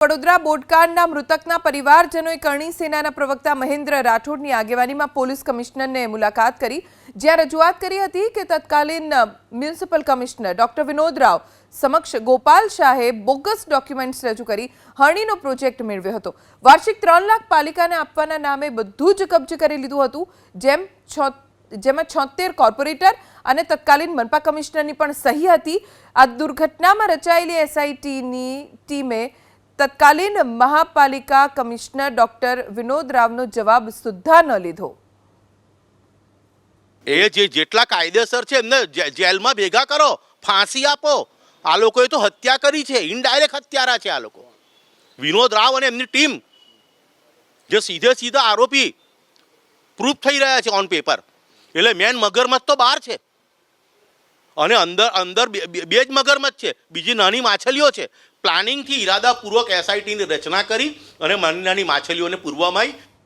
વડોદરા બોટકાંડના મૃતકના પરિવારજનોએ કરણી સેનાના પ્રવક્તા મહેન્દ્ર રાઠોડની આગેવાનીમાં પોલીસ કમિશનરને મુલાકાત કરી, જ્યાં રજૂઆત કરી હતી કે તત્કાલીન municipal commissioner doctor Vinod Rao સમક્ષ ગોપાલ શાહે બોગસ ડોક્યુમેન્ટ્સ રજૂ કરી હરણીનો પ્રોજેક્ટ મેળવ્યો હતો. વાર્ષિક ત્રણ લાખ પાલિકાને આપવાના નામે બધું જ કબજે કરી લીધું હતું, જેમ જેમાં છોતેર કોર્પોરેટર અને તત્કાલીન મનપા કમિશનરની પણ સહી હતી. આ દુર્ઘટનામાં રચાયેલી એસઆઈટીની ટીમે તત્કાલીન મહાપાલિકા કમિશનર ડોક્ટર વિનોદ રાવનો જવાબ સુદ્ધા ન લીધો. એ જે જેટલા કાયદેસર છે, એમને જેલમાં ભેગા કરો, ફાંસી આપો. આ લોકોએ તો હત્યા કરી છે ઇનડાયરેક્ટ હત્યારા છે આ લોકો. વિનોદ રાવ અને એમની ટીમ જે સીધે સીધા આરોપી પ્રૂફ થઈ રહ્યા છે ઓન પેપર એટલે મેન મગરમચ્છ તો બહાર છે. અને અંદર અંદર બે જ મગરમચ્છ છે. બીજી નાની માછલીઓ છે. પ્લાનિંગથી ઈરાદાપૂર્વક એસઆઈટીની રચના કરી અને નાની નાની માછલીઓને પૂરવામાં